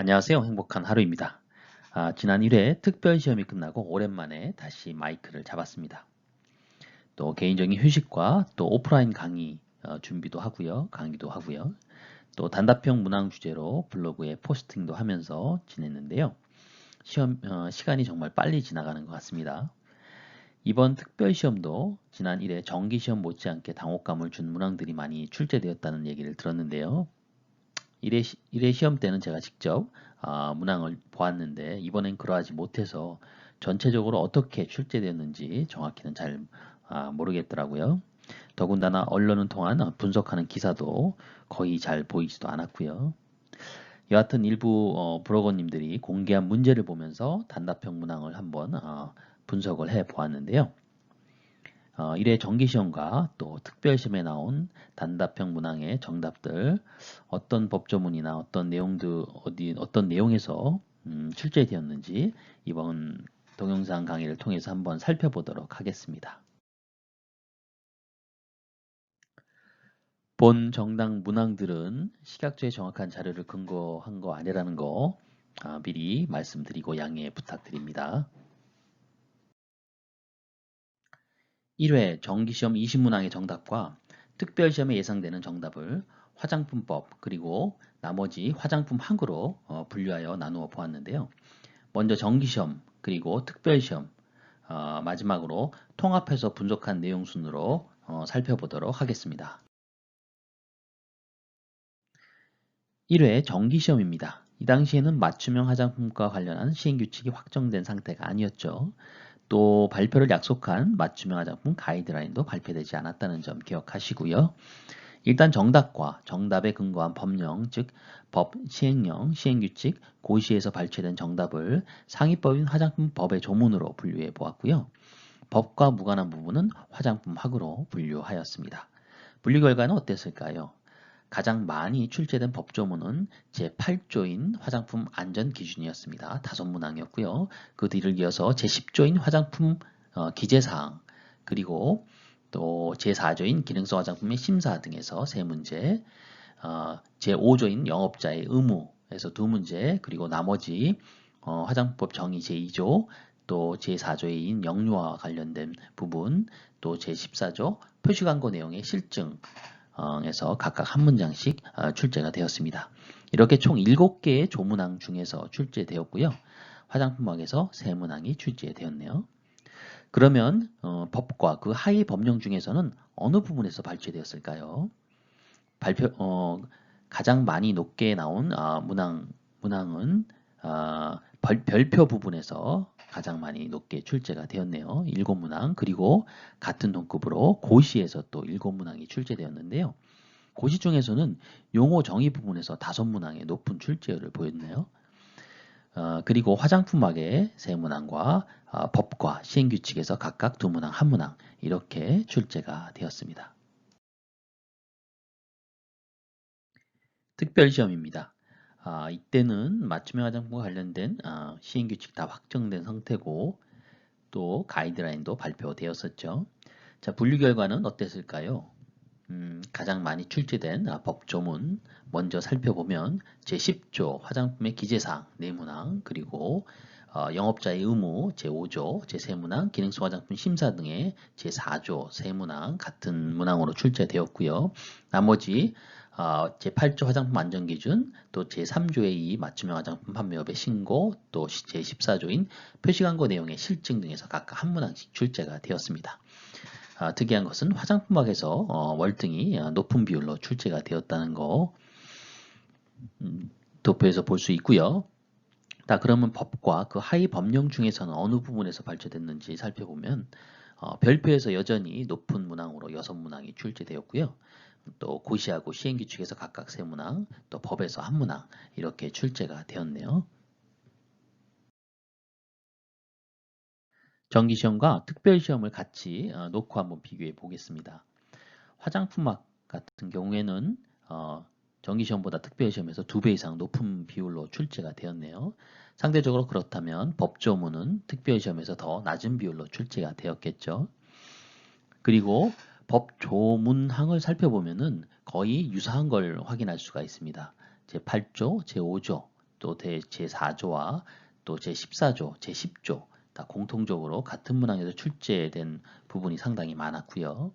안녕하세요. 행복한 하루입니다. 아, 지난 1회 특별 시험이 끝나고 오랜만에 다시 마이크를 잡았습니다. 또 개인적인 휴식과 또 오프라인 강의 어, 준비도 하고요. 강의도 하고요. 또 단답형 문항 주제로 블로그에 포스팅도 하면서 지냈는데요. 시험 어, 시간이 정말 빨리 지나가는 것 같습니다. 이번 특별 시험도 지난 1회 정기 시험 못지않게 당혹감을 준 문항들이 많이 출제되었다는 얘기를 들었는데요. 1회, 1회 시험 때는 제가 직접 아, 문항을 보았는데 이번엔 그러하지 못해서 전체적으로 어떻게 출제되었는지 정확히는 잘 아, 모르겠더라고요. 더군다나 언론을 통한 분석하는 기사도 거의 잘 보이지도 않았고요. 여하튼 일부 어, 브로거님들이 공개한 문제를 보면서 단답형 문항을 한번 어, 분석을 해 보았는데요. 어, 1회 정기시험과 또 특별시험에 나온 단답형 문항의 정답들 어떤 법조문이나 어떤 내용들 어디 어떤 내용에서 음, 출제되었는지 이번 동영상 강의를 통해서 한번 살펴보도록 하겠습니다. 본 정당 문항들은 식약처의 정확한 자료를 근거한 거 아니라는 거 아, 미리 말씀드리고 양해 부탁드립니다. 1회 정기시험 20문항의 정답과 특별시험에 예상되는 정답을 화장품법 그리고 나머지 화장품 항으로 어, 분류하여 나누어 보았는데요. 먼저 정기시험 그리고 특별시험 어, 마지막으로 통합해서 분석한 내용 순으로 어, 살펴보도록 하겠습니다. 1회 정기시험입니다. 이 당시에는 맞춤형 화장품과 관련한 시행규칙이 확정된 상태가 아니었죠. 또 발표를 약속한 맞춤형 화장품 가이드라인도 발표되지 않았다는 점 기억하시고요. 일단 정답과 정답에 근거한 법령, 즉 법, 시행령, 시행규칙, 고시에서 발췌된 정답을 상위법인 화장품법의 조문으로 분류해 보았고요. 법과 무관한 부분은 화장품학으로 분류하였습니다. 분류 결과는 어땠을까요? 가장 많이 출제된 법조문은 제8조인 화장품 안전 기준이었습니다. 다섯 문항이었고요. 그 뒤를 이어서 제10조인 화장품 어, 기재사항 그리고 또 제4조인 기능성 화장품의 심사 등에서 세 문제 어, 제5조인 영업자의 의무에서 두 문제 그리고 나머지 어, 화장법 정의 제2조 또 제4조인 영유아와 관련된 부분 또 제14조 표시광고 내용의 실증 에서 각각 한 문장씩 어, 출제가 되었습니다. 이렇게 총 7개의 조문항 중에서 출제되었고요. 화장품학에서 3문항이 출제되었네요. 그러면 어, 법과 그 하위 법령 중에서는 어느 부분에서 발췌되었을까요? 발표 어, 가장 많이 높게 나온 아, 문항 문항은 아, 별표 부분에서 가장 많이 높게 출제가 되었네요. 일곱 문항 그리고 같은 동급으로 고시에서 또 일곱 문항이 출제되었는데요. 고시 중에서는 용어 정의 부분에서 다섯 문항의 높은 출제율을 보였네요. 어, 그리고 화장품학의 세 문항과 어, 법과 시행규칙에서 각각 두 문항, 한 문항 이렇게 출제가 되었습니다. 특별시험입니다. 아, 이때는 맞춤형 화장품과 관련된 아, 시행규칙 다 확정된 상태고 또 가이드라인도 발표되었었죠. 자, 분류 결과는 어땠을까요? 음, 가장 많이 출제된 아, 법조문 먼저 살펴보면 제10조 화장품의 기재사항 네문항 그리고 어, 영업자의 의무 제5조 제3문항 기능성 화장품 심사 등의 제4조 세문항 같은 문항으로 출제되었고요. 나머지 어, 제8조 화장품 안전기준, 또 제3조의 2 맞춤형 화장품 판매업의 신고, 또 제14조인 표시광고 내용의 실증 등에서 각각 한 문항씩 출제가 되었습니다. 아, 특이한 것은 화장품학에서 어, 월등히 높은 비율로 출제가 되었다는 거 음, 도표에서 볼 수 있고요. 자, 그러면 법과 그 하위 법령 중에서는 어느 부분에서 발췌됐는지 살펴보면 어, 별표에서 여전히 높은 문항으로 여섯 문항이 출제되었고요. 또 고시하고 시행규칙에서 각각 세 문항, 또 법에서 한 문항 이렇게 출제가 되었네요. 정기시험과 특별시험을 같이 어, 놓고 한번 비교해 보겠습니다. 화장품학 같은 경우에는 어, 정기시험보다 특별시험에서 두 배 이상 높은 비율로 출제가 되었네요. 상대적으로 그렇다면 법조문은 특별시험에서 더 낮은 비율로 출제가 되었겠죠. 그리고 법 조문항을 살펴보면은 거의 유사한 걸 확인할 수가 있습니다. 제8조, 제5조, 또 제4조와 또 제14조, 제10조 다 공통적으로 같은 문항에서 출제된 부분이 상당히 많았고요.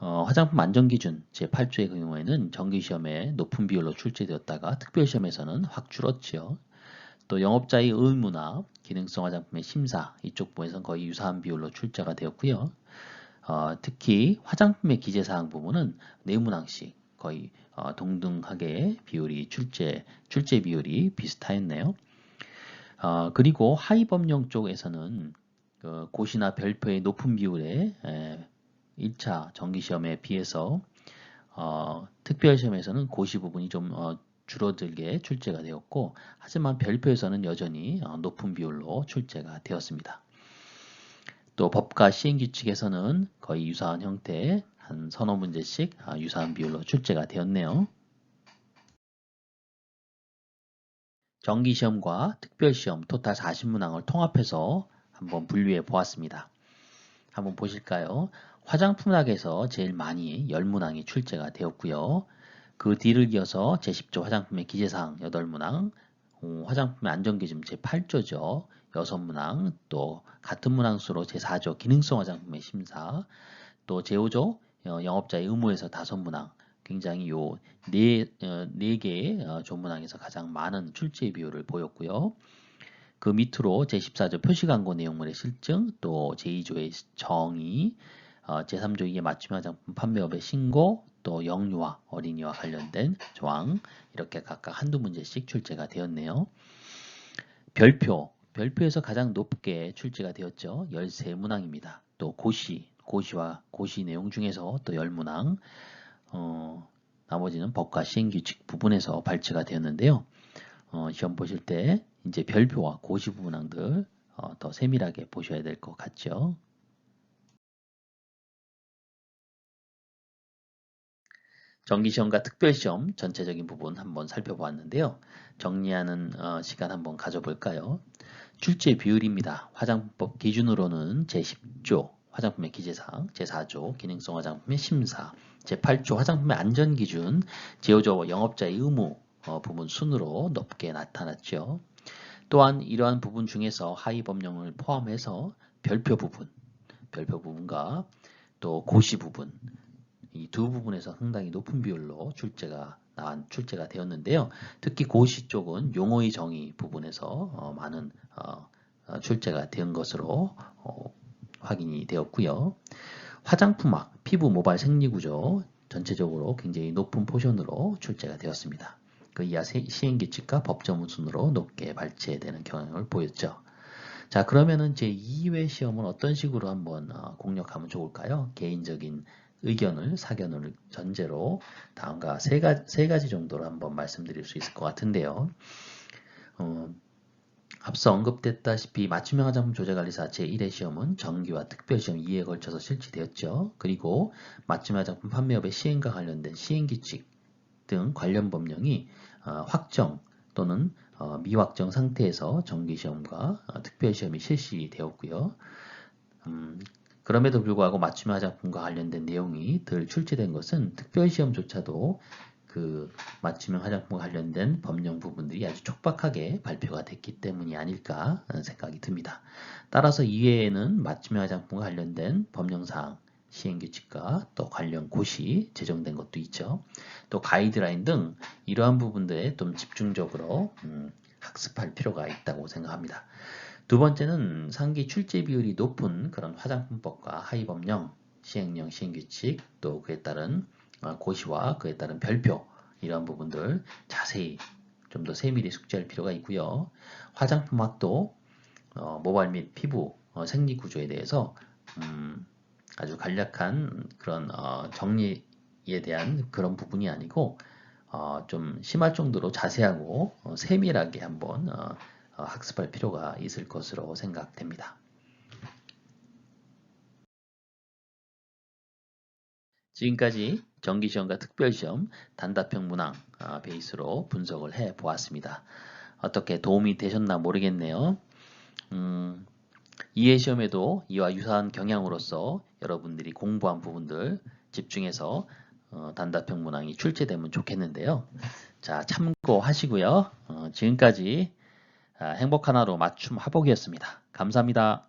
어, 화장품 안전기준 제8조의 경우에는 정기시험에 높은 비율로 출제되었다가 특별시험에서는 확 줄었지요. 또 영업자의 의무나 기능성 화장품의 심사 이쪽 부분에서는 거의 유사한 비율로 출제가 되었고요. 어, 특히 화장품의 기재사항 부분은 네문항씩 거의 어, 동등하게 비율이 출제 출제 비율이 비슷하였네요. 어, 그리고 하위법령 쪽에서는 그 고시나 별표의 높은 비율에 에, 1차 정기시험에 비해서 어, 특별시험에서는 고시 부분이 좀 어, 줄어들게 출제가 되었고 하지만 별표에서는 여전히 어, 높은 비율로 출제가 되었습니다. 또 법과 시행규칙에서는 거의 유사한 형태의 한 서너 문제씩 아, 유사한 비율로 출제가 되었네요. 정기시험과 특별시험 토탈 40문항을 통합해서 한번 분류해 보았습니다. 한번 보실까요? 화장품학에서 제일 많이 10문항이 출제가 되었고요. 그 뒤를 이어서 제10조 화장품의 기재사항 8문항, 어, 화장품의 안전기준 제8조죠. 6문항, 또 같은 문항수로 제4조 기능성 화장품의 심사, 또 제5조 어, 영업자의 의무에서 5문항, 굉장히 요 네, 어, 네 개의 어, 조문항에서 가장 많은 출제 비율을 보였고요. 그 밑으로 제14조 표시 광고 내용물의 실증, 또 제2조의 정의, 어, 제3조 의 맞춤 화장품 판매업의 신고, 또 영유아, 어린이와 관련된 조항 이렇게 각각 한두 문제씩 출제가 되었네요. 별표, 별표에서 가장 높게 출제가 되었죠. 13문항입니다. 또 고시, 고시와 고시 내용 중에서 또 10문항, 어, 나머지는 법과 시행규칙 부분에서 발췌가 되었는데요. 어, 시험 보실 때 이제 별표와 고시 부분항들 어, 더 세밀하게 보셔야 될 것 같죠. 정기시험과 특별시험 전체적인 부분 한번 살펴보았는데요. 정리하는 어, 시간 한번 가져볼까요? 출제 비율입니다. 화장법 기준으로는 제10조 화장품의 기재사항, 제4조 기능성 화장품의 심사, 제8조 화장품의 안전기준, 제5조 영업자의 의무 어, 부분 순으로 높게 나타났죠. 또한 이러한 부분 중에서 하위 법령을 포함해서 별표 부분, 별표 부분과 또 고시 부분, 이 두 부분에서 상당히 높은 비율로 출제가 출제가 되었는데요. 특히 고시 쪽은 용어의 정의 부분에서 어, 많은 어, 어, 출제가 된 것으로 어, 확인이 되었고요. 화장품학, 피부 모발 생리구조 전체적으로 굉장히 높은 포션으로 출제가 되었습니다. 그 이하 시행규칙과 법조문 순으로 높게 발췌되는 경향을 보였죠. 자 그러면은 제 2회 시험은 어떤 식으로 한번 어, 공략하면 좋을까요? 개인적인 의견을 사견을 전제로 다음과 세 가지, 세 가지 정도로 한번 말씀드릴 수 있을 것 같은데요. 어, 앞서 언급됐다시피 맞춤형 화장품 조제관리사 제1회 시험은 정기와 특별시험 2회에 걸쳐서 실시되었죠. 그리고 맞춤형 화장품 판매업의 시행과 관련된 시행규칙 등 관련 법령이 어, 확정 또는 어, 미확정 상태에서 정기시험과 어, 특별시험이 실시되었고요. 음, 그럼에도 불구하고 맞춤 화장품과 관련된 내용이 덜 출제된 것은 특별시험조차도 그 맞춤형 화장품과 관련된 법령 부분들이 아주 촉박하게 발표가 됐기 때문이 아닐까 하는 생각이 듭니다. 따라서 이외에는 맞춤형 화장품과 관련된 법령사항, 시행규칙과 또 관련 고시 제정된 것도 있죠. 또 가이드라인 등 이러한 부분들에 좀 집중적으로 음, 학습할 필요가 있다고 생각합니다. 두 번째는 상기 출제 비율이 높은 그런 화장품법과 하위법령, 시행령, 시행규칙, 또 그에 따른 어, 고시와 그에 따른 별표 이런 부분들 자세히 좀 더 세밀히 숙지할 필요가 있고요. 화장품학도 어, 모발 및 피부 어, 생리 구조에 대해서 음, 아주 간략한 그런 어, 정리에 대한 그런 부분이 아니고 어, 좀 심할 정도로 자세하고 어, 세밀하게 한번 어, 어, 학습할 필요가 있을 것으로 생각됩니다. 지금까지 정기시험과 특별시험 단답형 문항 아, 베이스로 분석을 해 보았습니다. 어떻게 도움이 되셨나 모르겠네요. 음, 이해 시험에도 이와 유사한 경향으로서 여러분들이 공부한 부분들 집중해서 어, 단답형 문항이 출제되면 좋겠는데요. 자 참고하시고요. 어, 지금까지 아, 행복한 하루 맞춤 화복이었습니다. 감사합니다.